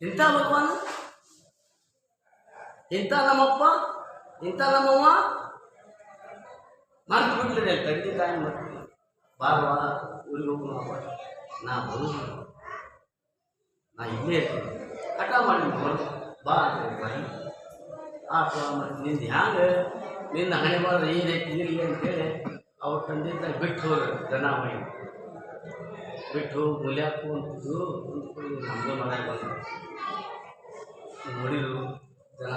ಇಂಥ ಭಗವಾನ ಇಂಥ ನಮ್ಮಪ್ಪ? ಇಂಥ ನಮ್ಮವ್ವ? ಮರ್ತು ಬಿಟ್ಲಿದೆ ತಂದೆ ತಾಯಿ ಮರ್ತು ಬಾರವಾ ಊರಿಗೆ ಹೋಗೋಣ ನಾ ಬರು ನಾ ಇಲ್ಲೇ ಇರ್ತೀನಿ. ಹಠ ಮಾಡಿ. ಬಾ ಬಾಯಿ. ಆತ ಮತ್ತು ನಿಂದು ಹ್ಯಾಂಗೆ? ನಿನ್ನ ಹಣೆ ಬಾರ ಏನೈತಿ ಇರಲಿ ಅಂತೇಳಿ ಅವ್ರ ತಂದೆ ತಾಯಿ ಬಿಟ್ಟು ಹೋದ್ರು ಜನ ಮೈ ಬಿಟ್ಟು ಮೂಲ್ಯಾಕು ಅಂತಿದ್ದು, ಅಂದ್ಕೊಂಡು ನಮ್ಮದು ಮನೆಗೆ ಬಂದು ನೋಡಿದ್ರು ಜನ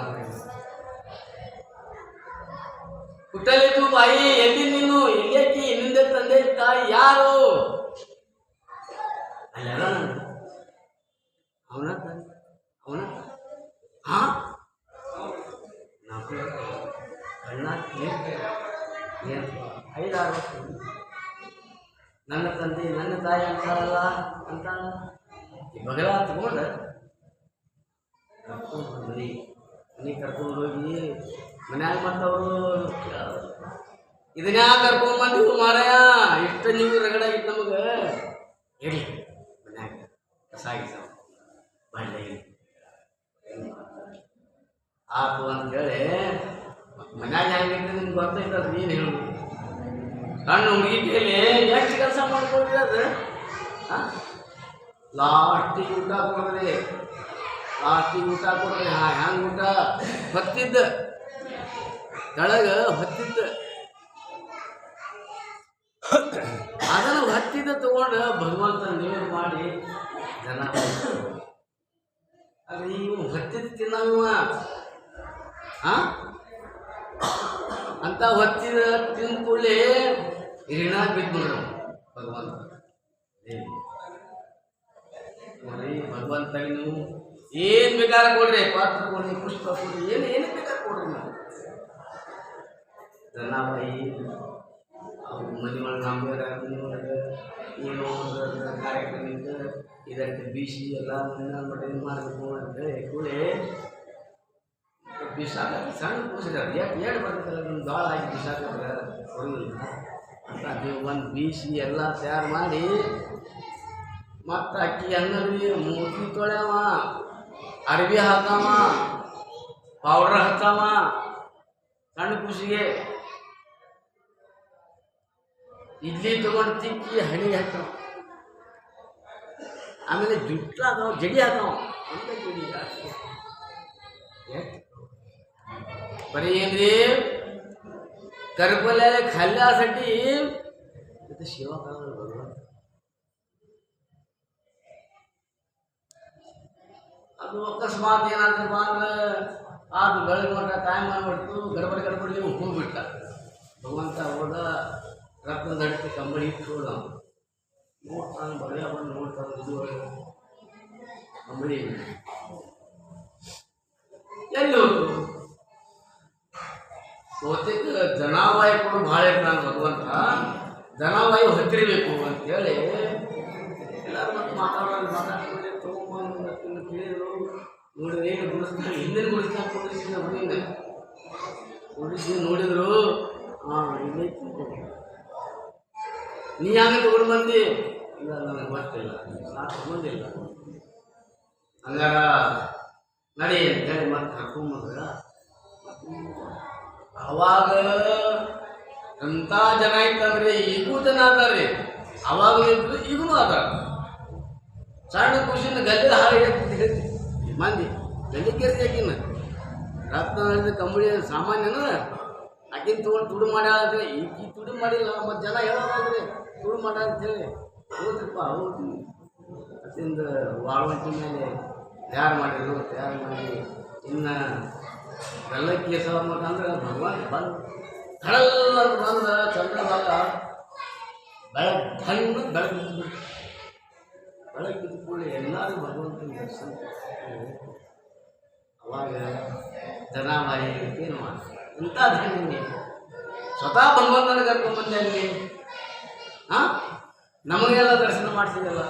ಹುಟ್ಟಲಿತು ಬಾಯಿ, ಎಲ್ಲಿ ನೀನು? ಎಲ್ಲೇಕಿ ಎಲ್ಲಿಂದ ತಂದೆ ತಾಯಿ ಯಾರು? ಅಲ್ಲ ಅವನ ಅವನ ಹಾ ನಾವು ಕಣ್ಣ ಏನು? ನನ್ನ ತಂದೆ, ನನ್ನ ತಾಯಿ ಅಂತಾರಲ್ಲ ಅಂತ ಬಗಲ ತಗೊಂಡು ಕರ್ಕೊಂಡು ಮನೆ ಮನೆ ಕರ್ಕೊಂಡು ಹೋಗಿ ಮನ್ಯಾಗ ಮತ್ತವರು ಇದನ್ನ ಕರ್ಕೊಂಡ್ ಬಂದಿವು ಮಾರಾಯ? ಇಷ್ಟ ನೀವು ರಗಡ ಇತ್ತು ನಮಗೆ. ಹೇಳಿ, ಮನ್ಯಾಗ ಕಸ ಆಗಿಸಾವ ಬಾಳೆ ಆತು ಅಂತೇಳಿ ಮನ್ಯಾಗ ಹೆಂಗಿತ್ತು ನಿಮ್ಗೆ ಗೊತ್ತೈತದ ಏನು ಹೇಳು. ಸಣ್ಣ ಕೈಲಿ ಎಷ್ಟು ಕೆಲಸ ಮಾಡ್ಕೊಂಡಿದೆ ಅದು ಲಾಸ್ಟಿಗೆ ಊಟ ಕೊಡ್ರಿ ಲಾಸ್ಟಿಗೆ ಊಟ ಕೊಡ್ರಿ ಹಾ ಹ್ಯಾಂಗೆ ಊಟ? ಹೊತ್ತಿದ್ದ, ಕೆಳಗೆ ಹೊತ್ತಿದ್ದ. ಅದನ್ನು ಹತ್ತಿದ ತಗೊಂಡು ಭಗವಂತ ನೀರು ಮಾಡಿ ಜನ ಅದು ಇವು ಹೊತ್ತಿದ ತಿನ್ನವ ಅಂತ ಹೊತ್ತಿದ ತಿಂದ ಕೂಡಲೇ ಋಣ ಬಿದ್ದರು ಭಗವಂತ. ಏ, ನೋಡ್ರಿ ಭಗವಂತ ನೀವು ಏನ್ ಬೇಕಾದ್ರೆ ಕೊಡ್ರಿ ಪಾತ್ರ ಕೊಡ್ರಿ ಪುಷ್ಪ ಕೊಡ್ರಿ ಏನು ಏನು ಬೇಕಾದ್ರೆ ಕೊಡ್ರಿ ನಾವು. ಜನಾಬಾಯಿ ಅವ್ರ ಮನೆ ಒಳಗೆ ನಂಬೇರ ಏನೋ ಕಾರ್ಯಕ್ರಮ ಇದಕ್ಕೆ ಬೀಸಿ ಎಲ್ಲ ಮಾಡಿ ಮಾಡಬೇಕು ಅಂತೇಳಿ ಕೂಡಲೇ ಬಿಸಾಕ ಸಣ್ಣ ಎಷ್ಟು ಎರಡು ಬರ್ತದಲ್ಲ ನಿಮ್ಮ ದಾಳ ಹಾಕಿ ಬಿಸಾಕಿದ್ರೆ ಕೊಡಲಿಲ್ಲ. ಅದು ಒಂದು ಬೀಸಿ ಎಲ್ಲ ತಯಾರು ಮಾಡಿ, ಮತ್ತು ಅಕ್ಕಿಯನ್ನು ಮೂರ್ತಿ ತೊಳೆವ ಅರ್ಬಿ ಹಾಕವ ಪೌಡರ್ ಹಾಕವ ಸಣ್ಣ ಖುಷಿಗೆ ಇಡ್ಲಿ ತಗೊಂಡು ತಿಕ್ಕಿ ಹಣಿ ಹಾಕವ ಆಮೇಲೆ ಜುಟ್ಟ ಜಡಿ ಹಾಕವ ಅಂತ ಜಡಿ ಬರೀ ಏನ್ರಿ? करपल्याला खाल्ल्यासाठी तिथं सेवा करायला भगवान ಅದು ಅಕಸ್ಮಾತ್ ಏನಾದ್ರು ಬಂದ್ರೆ ಅದು ಬೆಳಗ್ಗೆ ಮಟ್ಟ ಟೈಮ್ ಮಾಡ್ಬಿಡ್ತು ಗಡಬಡ ಗಡಬಡಿ ಹೋಗ್ಬಿಟ್ಟ ಭಗವಂತ ಹೋದ ರಕ್ತದ ಅಡಿಕೆ ಕಂಬಳಿ ಇಟ್ಟು ಹೋದ ನೋಡ್ತಾನೆ ಬಳಿಯ ಬಂದು ನೋಡ್ತಾನೆ ಇದು ಕಂಬಳಿ ಜನಾವಾಯು ಕೂಡ ಭಾಳ ಇರ್ತಾನೆ ಭಗವಂತ ಜನಾವಾಯು ಹತ್ತಿರಬೇಕು ಅಂತೇಳಿ ಎಲ್ಲರೂ ಮತ್ತೆ ಮಾತಾಡೋದು ನೋಡಿದ್ರೆ ನೀ ಯಾಕೆ ತಗೊಂಡು ಬಂದಿ? ಇಲ್ಲ, ನನಗೆ ಗೊತ್ತಿಲ್ಲ. ನಾನು ತಗೊಂಡಿಲ್ಲ. ಹಂಗಾರ ನಡಿ ಅಂತೇಳಿ ಮತ್ತೆ ಕರ್ಕೊಂಬಂದ್ರ ಅವಾಗ ಎಂಥ ಜನ ಇತ್ತಂದ್ರೆ ಈಗೂ ಜನ ಅದಾರೆ ಅವಾಗಲೂ ಇದ್ರು ಈಗೂ ಅದಾರ ಸಣ್ಣ ಖುಷಿನ ಗಲ್ಲಿ ಹಾಳಿ ಮಂದಿ ಗಲ್ಲಿ ಕೆರ್ತಿಯಾಕಿನ ರತ್ನ ಕಂಬಳಿ ಸಾಮಾನ್ಯನ? ಆಕಿನ ತಗೊಂಡು ತುಡು ಮಾಡ್ಯಾಳ ಈಕಿ ತುಡು ಮಾಡಿಲ್ಲ, ಮತ್ತು ಜನ ಹೇಳೋದಾದ್ರೆ ತುಡು ಮಾಡ ಅಂತೇಳಿ ಹೌದ್ರಿಪ್ಪ ಹೌದು ಅದರಿಂದ ವಾಳವಂಟಿ ಮೇಲೆ ತಯಾರು ಮಾಡಿದ್ರು, ತಯಾರು ಮಾಡಿ ಇನ್ನು ಬೆಲ್ಲಕ್ಕಿ ಅಂದ್ರೆ ಭಗವಾನ್ ಬಂದು ಕಡಲ್ಲ ಬಂದ ಚಂದ್ರದಾಗ ಬೆಳಗ್ಗೆ ಬೆಳಗ್ಗೆ ಬೆಳಗ್ಗೆ ಬಿದ್ದ ಎಲ್ಲರೂ ಭಗವಂತನ ದರ್ಶನ ಅವಾಗ ಜನ ಮಾರಿ ಏನು ಮಾಡಿ ಇಂಥ ಧನ್ಯ. ಸ್ವತಃ ಭಗವಂತನ ಕರ್ಕೊಂಡ್ಬಂದೆ ಅಲ್ಲಿ. ಹಾಂ ನಮಗೆಲ್ಲ ದರ್ಶನ ಮಾಡಿಸಿದಲ್ಲ.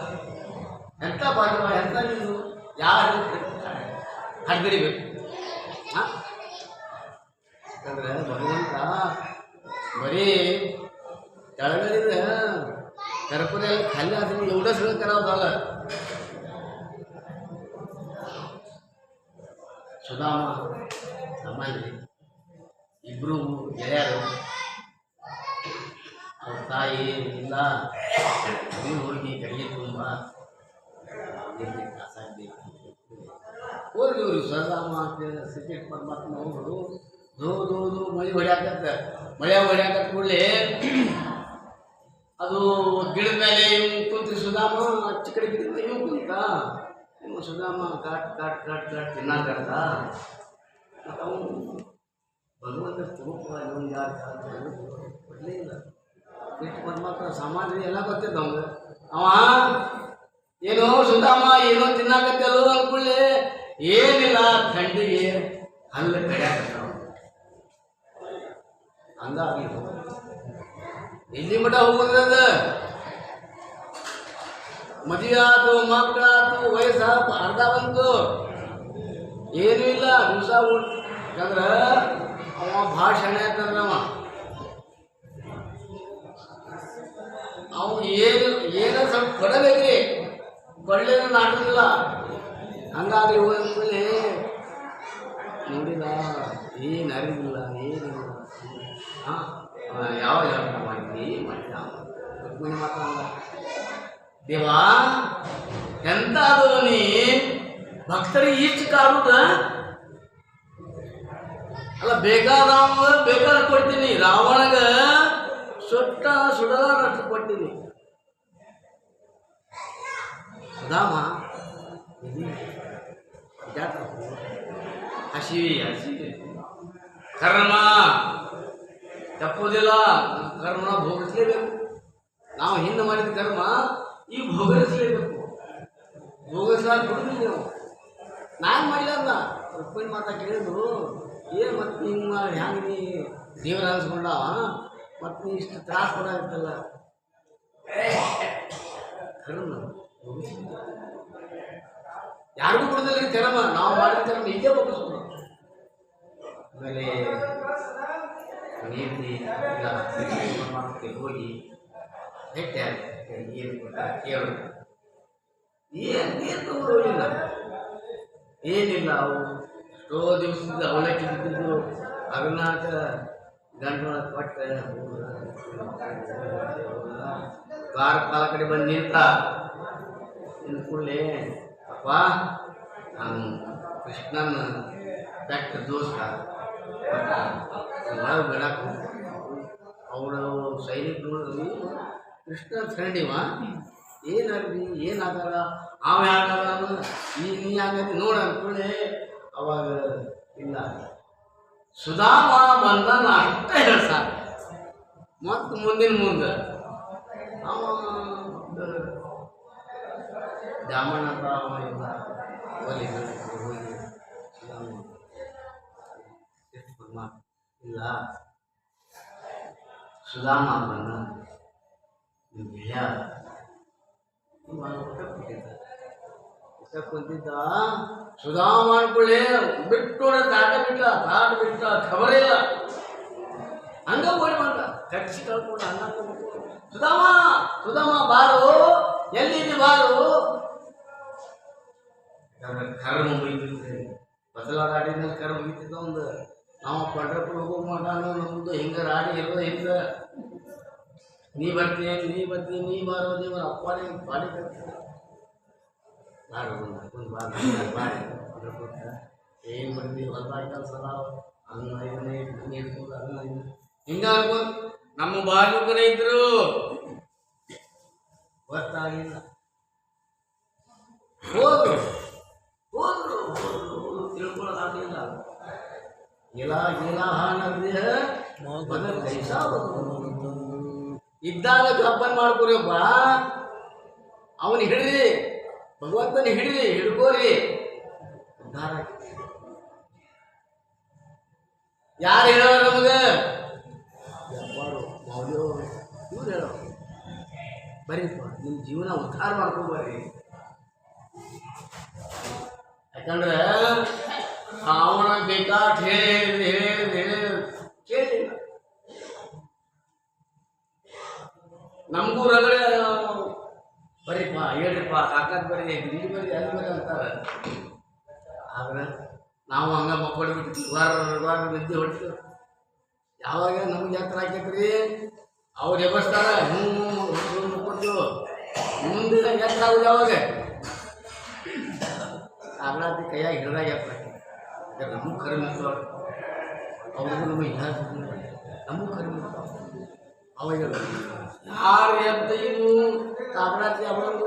ಎಂಥ ಭಾಗ್ಯವ, ಎಂಥ ನೀನು ಯಾರು ಹಡ್ದಿರಿಬೇಕು ಹಾಂ ಯಾಕಂದರೆ ಭಗವಂತ ಬರೀ तळगळीनं करपुऱ्याला खाली असं एवढं सगळं करावं झालं ಸುಧಾಮ ನಮ್ಮಲ್ಲಿ ಇಬ್ಬರು ಗೆಳೆಯರು. ಅವ್ರ ತಾಯಿ ಇಲ್ಲ. ನೀನು ಹೋಗಿ ಕೈಗೆ ತುಂಬ. ಹೋಗಿ ಇವರು ಸುಧಾಮ ಅಂತ ಸತ್ಯ ಪರಮಾತ್ಮ ಅವರು ದೋ ದೋ ಮೈ ಮಳಿ ಮಳೆ ಹೊಡ್ಯಾಕತ್ತ ಕೂಡಲೇ ಅದು ಗಿಡದ ಮೇಲೆ ಇವ್ನು ಕುಂತು ಸುಧಾಮ, ಅಚ್ಚ ಕಡೆ ಗಿಡದ ಇವ್ನು ಕುಂತ. ಇವ್ನು ಸುಧಾಮ ಕಾಟ್ ಕಾಟ್ ಕಾಟ್ ಕಾಟ್ ತಿನ್ನಾಕತ್ತ ಮತ್ತು ಅವನು ಭಗವಂತ ಸ್ವರೂಪ ಇವನು ಯಾರು ಕೊಡಲೇ ಇಲ್ಲ. ಕೃಷ್ಣ ಪರಮಾತ್ಮ ಸಾಮಾನ್ಯ ಎಲ್ಲ ಗೊತ್ತಿದ್ದ ಅವನು ಅವ ಏನೋ ಸುಧಾಮ, ಏನೋ ತಿನ್ನಾಕತ್ತಲ್ಲೋ ಅಂದ್ಕೊಳ್ಳಿ ಏನಿಲ್ಲ, ಥಂಡಿಗೆ ಹಲ್ಲು ಕಡಿಯಾಕತ್ತ. ಹಂಗಾಗಿ ಎಲ್ಲಿ ಮಠ ಹೋಗುದ ಮದುವೆ ಆತು ಮಕ್ಕಳಾತು, ವಯಸ್ಸಾತು, ಅರ್ಧ ಬಂತು. ಏನೂ ಇಲ್ಲ, ದಿವಸ ಯಾಕಂದ್ರ ಅವ ಭಾಳ ಶಣೆ ಆಗ್ತಾನೆ ಅವ. ಏನು ಏನೋ ಸ್ವಲ್ಪ ಕೊಡಬೇಕ್ರಿ. ಕೊಡಲೇನು ನಾಟಿಲ್ಲ ಹಂಗಾಗಿ ಹೋದ್ಮೇಲೆ ನೋಡಿಲ್ಲ ಏನು ಅರಿವಿಲ್ಲ, ಏನಿಲ್ಲ. ಯಾವ ಯಾವ ಮಾಡಿದ್ವಿ ಮಾಡಿದ ರುಕ್ಮಿಣಿ ಮಾತಾಡ ದೇವಾ ಎಂತಾದು ನೀ ಭಕ್ತರಿಗೆ ಇಷ್ಟು ಕಾಡುದ ಅಲ್ಲ ಬೇಕಾದ ಬೇಕಾದ ಕೊಡ್ತೀನಿ ರಾವಣಗ ಸುಟ್ಟ ಸುಡಲಾರಷ್ಟು ಕೊಟ್ಟಿನಿ ಸುಧಾಮ ಹಸಿವಿ ಹಸಿವಿ ಕರ್ಮ ತಪ್ಪುವುದಿಲ್ಲ ಕರ್ಮ ಭೋಗಿಸ್ಲೇಬೇಕು. ನಾವು ಹಿಂದೆ ಮಾಡಿದ ಕರ್ಮ ಈಗ ಭೋಗಿಸ್ಲೇಬೇಕು. ಭೋಗಿಸ್ಲಾಕ ಕೊಡುದಿಲ್ಲ ನೀವು. ನಾನು ಮಾಡಿಲ್ಲ ಅಲ್ಲ ರುಕ್ಮಿಣಿ ಮಾತಾ ಕೇಳಿದ್ರು ಏನು ಮತ್ತೆ ನಿಮ್ಮ ಹ್ಯಾಂಗೆ ನೀ ದೇವರ ಅನ್ಸ್ಕೊಂಡ? ಮತ್ತೆ ನೀ ಇಷ್ಟು ತ್ರಾಸ ಕೊಡಾಗತ್ತಲ್ಲ ಕರ್ಮ. ಯಾರಿಗೂ ಕೊಡೋದಿಲ್ಲ ಕರ್ಮ. ನಾವು ಮಾಡಿದ ಕರ್ಮ ಹೀಗೆ ಬಗ್ಗೆ ಆಮೇಲೆ ನೀತಿ ಇಲ್ಲ ಪರಮಾತ್ಮಕ್ಕೆ ಹೋಗಿ ಭೇಟಿ ಏನು ಕೂಡ ಕೇಳು ಏನು ತಗೊಂಡೋಗಿಲ್ಲ ಏನಿಲ್ಲ ಅವು ಎಷ್ಟೋ ದಿವಸದಿಂದ ಅವಲಕ್ಕಿ ಬಿದ್ದಿದ್ದು ಅರುಣಾಚ ಗಂಡು ಕೊಟ್ಟ ದ್ವಾರ ಕಾಲ ಕಡೆ ಬಂದು ನಿಂತ ನಿಂತ ಕೂಡಲೇ ಅಪ್ಪ ನಾನು ಕೃಷ್ಣನ ಬೆಟ್ಟ ದೋಸ್ತ. ಒಳಗೆ ಬಿಡಾಕು ಅವರು ಸೈನಿಕರು ಕೃಷ್ಣ ಫ್ರೆಂಡ್ ಇವ ಏನು ಏನಾಗಾರ ಅವ ಯಾಕಾರ ಈ ನೀ ಹಂಗತಿ ನೋಡ ಅಂದ್ಕೊಳ್ಳಿ. ಅವಾಗ ಇಲ್ಲ. ಸುಧಾಮ ಬಂದನ ಅಷ್ಟೇ ಹೇಳ್ತಾರೆ ಮತ್ತು ಮುಂದಿನ ಮುಂದೆ. ಅವ ದಾಮಣ್ಣ ಅವ ಇಲ್ಲ ಒಲಿ ಇಲ್ಲ. ಸುಧಾಮ ನೀವು ಗೆಳೆಯ ಕುಂತಿದ್ದ. ಸುಧಾಮ ಮಾಡ್ಕೊಳ್ಳಿ ಬಿಟ್ಟು ತಾಟ ಬಿಟ್ಟ ತಾಟ ಬಿಟ್ಟ ಖಬರೇ ಇಲ್ಲ. ಹಂಗ ಓಡಿ ಬಂದ. ಕಚ್ಚಿ ಕಳ್ಕೊಂಡು ಹಂಗ ಸುಧಾಮ ಸುಧಾಮ ಬಾರು, ಎಲ್ಲಿದ್ದಿ ಬಾರು? ಕರ್ಮ ಕರ್ಮ ಬದಲಾದ ಬದಲಾಡಿದ ಕರ್ಮ ಮುಗಿತಿದ್ದ ಒಂದು. ನಾವು ಪಂಡ್ರಪುರ ಹೋಗೋ ನಮ್ಮದು ಹಿಂಗೆ ರಾಡಿ ಇರೋದು ಹಿಂಗೆ? ನೀ ಬರ್ತೀನಿ ನೀ ಬರ್ತೀನಿ ನೀ ಬಾರೋ ದೇವರ ಅಪ್ಪ ನೀನು ಬಾಡಿ ಪಂಡ್ರಪುರಕ್ಕೆ ಏನು ಕೆಲಸ ಅನ್ನ ಅದನ್ನ ನಮ್ಮ ಬಾಲಕರೇ ಇದ್ರು. ಗೊತ್ತಾಗಿಲ್ಲ. ಹೋದ್ರು. ಹೋದ್ರು ಹೋದ್ರು ತಿಳ್ಕೊಳ್ಳೋದಾಗಲಿಲ್ಲ ಇಲ ಇಲಾಹ ನದಿಯ ಬದಲ್ ಕೈಸಾ ಇದ್ದಾಗ ಜಪಾನ್ ಮಾಡ್ಕೊರಿಯಪ್ಪ ಅವನು ಹಿಡ್ರಿ ಭಗವಂತನ ಹಿಡ್ರಿ ಹಿಡ್ಕೋರಿ. ಉದ್ಧಾರ ಯಾರು ಹೇಳೋರು ನಮಗೆ? ಯಾರು ಮೌಲ್ಯವರು ಇವ್ರು ಹೇಳೋರು. ಬರೀಪ್ಪ ನಿಮ್ಮ ಜೀವನ ಉದ್ಧಾರ ಮಾಡ್ಕೊಂಬರ್ರಿ ಯಾಕಂದ್ರೆ ಅವನ ಬೇಕಾಟ್ ಹೇಳಿ ಹೇಳಿ ಕೇಳಿಲ್ಲ. ನಮಗೂ ರಗಳೆ ಬರೀಪ ಹೇಳ್ರಿಪ್ಪ ಹಾಕದ್ ಬರೀ ಇಲ್ಲಿ ಬರೀ ಅಲ್ಲಿ ಬರೀ ಅಂತಾರೆ. ಆದ್ರೆ ನಾವು ಹಂಗ ಮಕ್ಕಳಿಬಿಟ್ಟು ವಾರ ನಿದ್ದೆ ಹೊಡ್ತೀವಿ ಯಾವಾಗ ನಮ್ಗೆ ಯಾತ್ರ ಹಾಕೈತ್ರಿ ಅವ್ರು ಎಬ್ಬಸ್ತಾರ, ಹ್ಞೂ ಕೊಡ್ತೀವಿ ಮುಂದಿನ ಯಾತ್ರ ಆಗುದು ಯಾವಾಗ? ಆಗ್ಲಾತಿ ಕೈಯಾಗಿ ಹಿಡ್ದಾಗ ಯಾತ್ರ. અમુક કર્મ ફળ અવગુણમાં જ્ઞાન અમુક કર્મ ફળ અવયવ આપણાથી આપણે